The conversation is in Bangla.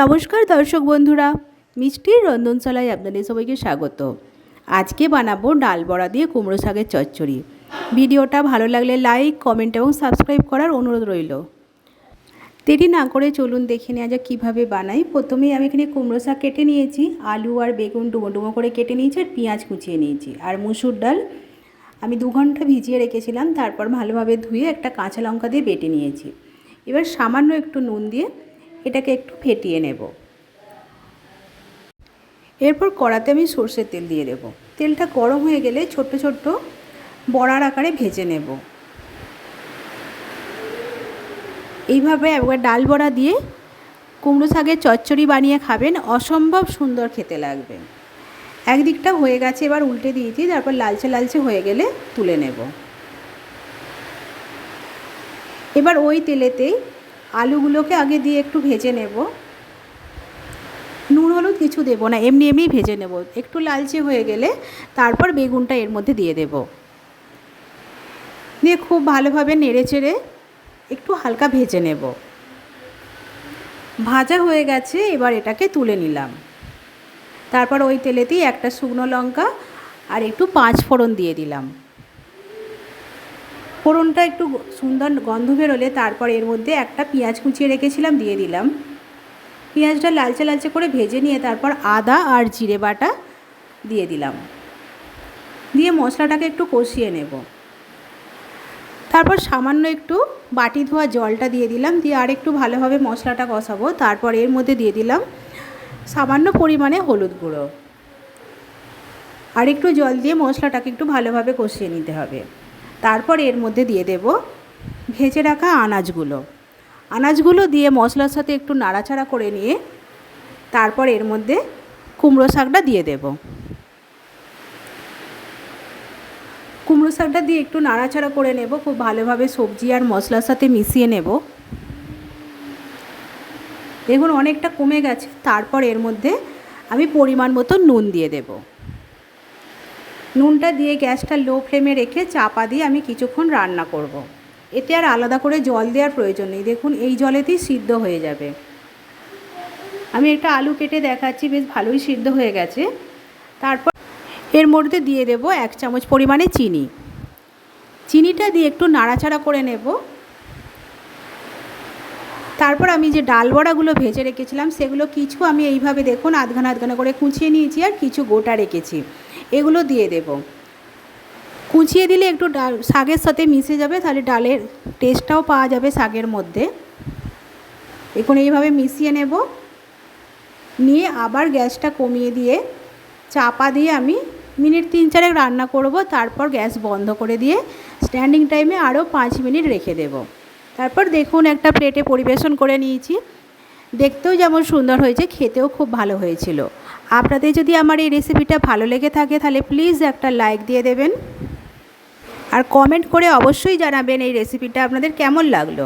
নমস্কার দর্শক বন্ধুরা, মিষ্টির রন্ধনশালায় আপনাদের সবাইকে স্বাগত। আজকে বানাবো ডাল বড়া দিয়ে কুমড়ো শাকের চচ্চড়ি। ভিডিওটা ভালো লাগলে লাইক, কমেন্ট এবং সাবস্ক্রাইব করার অনুরোধ রইল। দেরি না করে চলুন দেখে নেওয়া যাক কীভাবে বানাই। প্রথমেই আমি এখানে কুমড়ো শাক কেটে নিয়েছি, আলু আর বেগুন ডুমো ডুমো করে কেটে নিয়েছি আর পেঁয়াজ কুচিয়ে নিয়েছি আর মুসুর ডাল। আমি দু ঘণ্টা ভিজিয়ে রেখেছিলাম, তারপর ভালোভাবে ধুয়ে একটা কাঁচা লঙ্কা দিয়ে বেটে নিয়েছি। এবার সামান্য একটু নুন দিয়ে এটাকে একটু ফেটিয়ে নেব। এরপর কড়াতে আমি সর্ষের তেল দিয়ে দেব। তেলটা গরম হয়ে গেলে ছোট্ট ছোট্ট বড়ার আকারে ভেজে নেব। এইভাবে একবার ডাল বড়া দিয়ে কুমড়ো শাকের চচ্চড়ি বানিয়ে খাবেন, অসম্ভব সুন্দর খেতে লাগবে। একদিকটা হয়ে গেছে, এবার উল্টে দিয়েছি, তারপর লালচে লালচে হয়ে গেলে তুলে নেব। এবার ওই তেলেতেই আলুগুলোকে আগে দিয়ে একটু ভেজে নেব। নুন, হলুদ কিছু দেবো না, এমনি এমনি ভেজে নেব। একটু লালচে হয়ে গেলে তারপর বেগুনটা এর মধ্যে দিয়ে দেব। দিয়ে খুব ভালোভাবে নেড়ে চেড়ে একটু হালকা ভেজে নেব। ভাজা হয়ে গেছে, এবার এটাকে তুলে নিলাম। তারপর ওই তেলেতেই একটা শুকনো লঙ্কা আর একটু পাঁচ ফোড়ন দিয়ে দিলাম। ফোড়নটা একটু সুন্দর গন্ধ বেরোলে তারপর এর মধ্যে একটা পেঁয়াজ কুচিয়ে রেখেছিলাম, দিয়ে দিলাম। পেঁয়াজটা লালচে লালচে করে ভেজে নিয়ে তারপর আদা আর জিরে বাটা দিয়ে দিলাম। দিয়ে মশলাটাকে একটু কষিয়ে নেব। তারপর সামান্য একটু বাটি ধোয়া জলটা দিয়ে দিলাম, দিয়ে আর একটু ভালোভাবে মশলাটা কষাবো। তারপর এর মধ্যে দিয়ে দিলাম সামান্য পরিমাণে হলুদ গুঁড়ো। আর একটু জল দিয়ে মশলাটাকে একটু ভালোভাবে কষিয়ে নিতে হবে। তারপর এর মধ্যে দিয়ে দেব ভেজে রাখা আনাজগুলো। আনাজগুলো দিয়ে মশলার সাথে একটু নাড়াচাড়া করে নিয়ে তারপর এর মধ্যে কুমড়ো শাকটা দিয়ে দেব। কুমড়ো শাকটা দিয়ে একটু নাড়াচাড়া করে নেব, খুব ভালোভাবে সবজি আর মশলার সাথে মিশিয়ে নেব। দেখুন অনেকটা কমে গেছে, তারপর এর মধ্যে আমি পরিমাণ মতো নুন দিয়ে দেবো। নুনটা দিয়ে গ্যাসটা লো ফ্লেমে রেখে চাপা দিয়ে আমি কিছুক্ষণ রান্না করব। এতে আর আলাদা করে জল দেওয়ার প্রয়োজন নেই। দেখুন, এই জলেতেই সিদ্ধ হয়ে যাবে। আমি একটা আলু কেটে দেখাচ্ছি, বেশ ভালোই সিদ্ধ হয়ে গেছে। তারপর এর মধ্যে দিয়ে দেব এক চামচ পরিমাণে চিনি। চিনিটা দিয়ে একটু নাড়াচাড়া করে নেব। তারপর আমি যে ডাল বড়াগুলো ভেজে রেখেছিলাম, সেগুলো কিছু আমি এইভাবে দেখুন আধখানা আধখানা করে কুচিয়ে নিয়েছি আর কিছু গোটা রেখেছি। এগুলো দিয়ে দেব। কুচিয়ে দিলে একটু ডাল, শাকের সাথে মিশে যাবে, তাহলে ডালের টেস্টটাও পাওয়া যাবে শাকের মধ্যে। এখন এইভাবে মিশিয়ে নেব। নিয়ে আবার গ্যাসটা কমিয়ে দিয়ে চাপা দিয়ে আমি মিনিট তিন চারেক রান্না করব, তারপর গ্যাস বন্ধ করে দিয়ে স্ট্যান্ডিং টাইমে আরও পাঁচ মিনিট রেখে দেব। তারপর দেখুন একটা প্লেটে পরিবেশন করে নিয়েছি। দেখতেও যেমন সুন্দর হয়েছে, খেতেও খুব ভালো হয়েছিল। আপনাদের যদি আমার এই রেসিপিটা ভালো লেগে থাকে, তাহলে প্লিজ একটা লাইক দিয়ে দেবেন। আর কমেন্ট করে অবশ্যই জানাবেন এই রেসিপিটা আপনাদের কেমন লাগল।